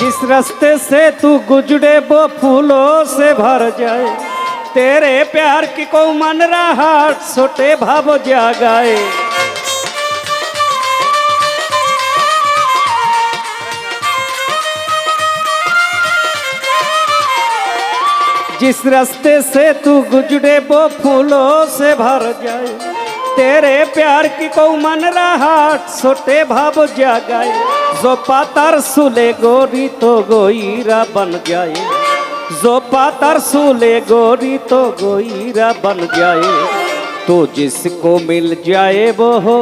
जिस रास्ते से तू गुजरे वो फूलों से भर जाए? तेरे प्यार की को मन रहा, छोटे भाव जागाए। जिस रास्ते से तू गुजरे वो फूलों से भर जाए, तेरे प्यार की को मन रहा, छोटे भाव जागाए। जो पातर सुले गोरी तो गोईरा बन जाए जो पातर सुले गोरी तो गोईरा बन जाए तो जिसको मिल जाए वो हो।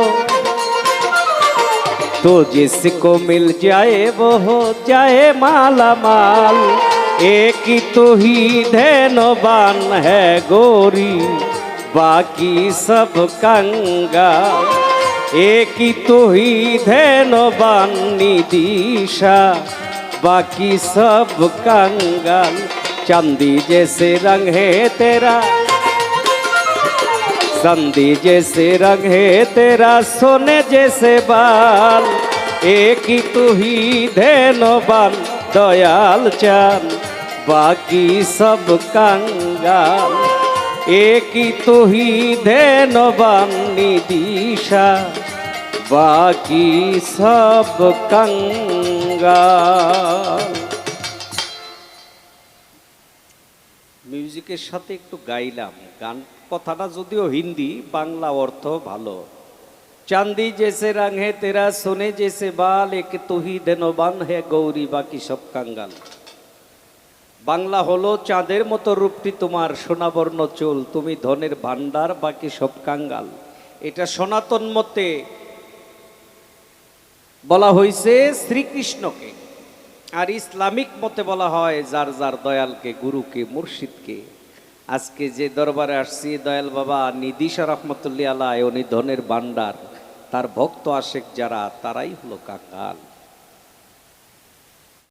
तो जिसको मिल जाए वो हो। जाए माला माल। एक ही तो ही धैनवान है गोरी। बाकी सब कंगा एक ही तो ही धैनवान निदिशा बाकी सब कंगाल चांदी जैसे रंग है तेरा संधि जैसे रंग है तेरा सोने जैसे बाल एक ही तू ही धैनवान दयाल चांद बाकी सब कंगाल एक ही तू ही धैनवान निदिशा बाकी सब कंगाल মিউজিকের সাথে একটু গাইলাম গান কথাটা যদিও হিন্দি বাংলা অর্থ ভালো চাঁদি জেসে রঙ হে তেরা সোনে জেসে বাল এক তুহি দেনবান হে গৌরী বাকি সব কাঙ্গাল বাংলা হলো চাঁদের মতো রূপটি তোমার সোনাবর্ণ চুল তুমি ধনের ভান্ডার বাকি সব কাঙ্গাল এটা সনাতন মতে বলা হয়েছে শ্রীকৃষ্ণকে আর ইসলামিক মতে বলা হয় যার যার দয়ালকে, গুরুকে, মুর্শিদকে। আজকে যে দরবারে আসছি, দয়াল বাবা নিদিশা রহমতুল্লি আলাই, উনি ধনের বান্ডার তার ভক্ত আশেক যারা, তারাই হলো কাকাল।